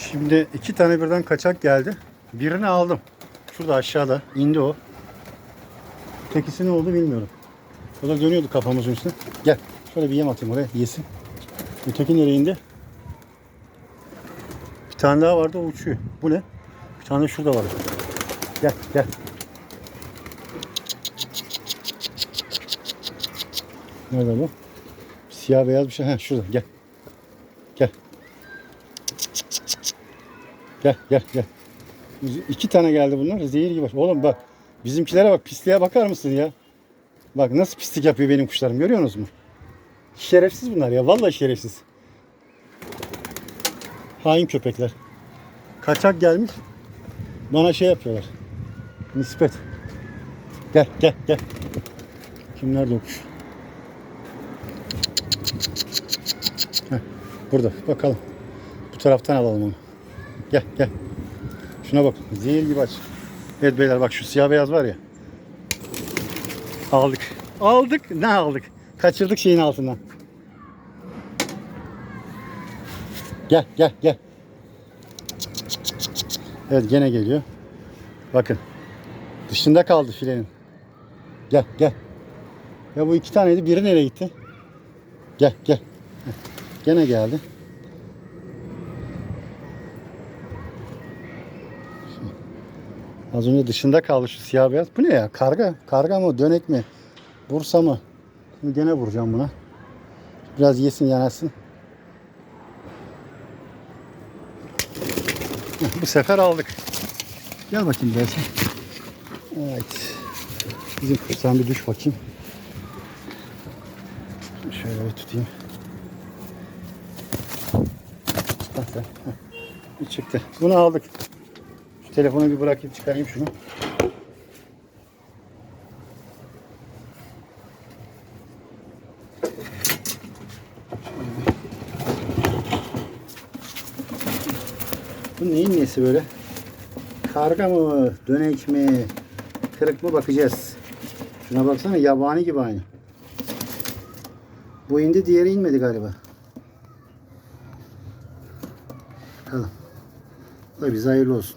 Şimdi iki tane birden kaçak geldi. Birini aldım. Şurada aşağıda indi o. Tekisi ne oldu bilmiyorum. O da dönüyordu kafamızın üstüne. Gel. Şöyle bir yem atayım oraya yesin. Öteki nereye indi? Bir tane daha vardı o uçuyor. Bu ne? Bir tane şurada var. Gel gel. Nerede bu? Siyah beyaz bir şey. Ha şurada gel. Gel. Gel gel gel. İki tane geldi bunlar. Zehir gibi. Oğlum bak. Bizimkilere bak. Pisliğe bakar mısın ya? Bak nasıl pislik yapıyor benim kuşlarım. Görüyorsunuz mu? Şerefsiz bunlar ya. Vallahi şerefsiz. Hain köpekler. Kaçak gelmiş. Bana şey yapıyorlar. Nispet. Gel gel gel. Kimler de okuş? Heh, burada. Bakalım. Bu taraftan alalım onu. Gel gel. Şuna bak. Zehir gibi aç. Evet beyler bak şu siyah beyaz var ya. Aldık. Aldık. Ne aldık? Kaçırdık şeyin altından. Gel gel gel. Evet gene geliyor. Bakın. Dışında kaldı filenin. Gel gel. Ya bu iki taneydi. Biri nereye gitti? Gel gel. Gene geldi. Az önce dışında kaldı şu siyah beyaz. Bu ne ya? Karga. Karga mı? Dönek mi? Bursa mı? Şimdi gene vuracağım buna. Biraz yesin yanasın. Heh, Bu sefer aldık. Gel bakayım dersin. Evet. Bizim sen bir düş bakayım. Şöyle bir tutayım. Heh. Bir çıktı. Bunu aldık. Telefonu bir bırakayım çıkarayım şunu. Bu neyin nesi böyle? Karga mı? Dönek mi? Kırık mı bakacağız. Şuna baksana yabani gibi aynı. Bu indi diğeri inmedi galiba. Bakalım. Da bize hayırlı olsun.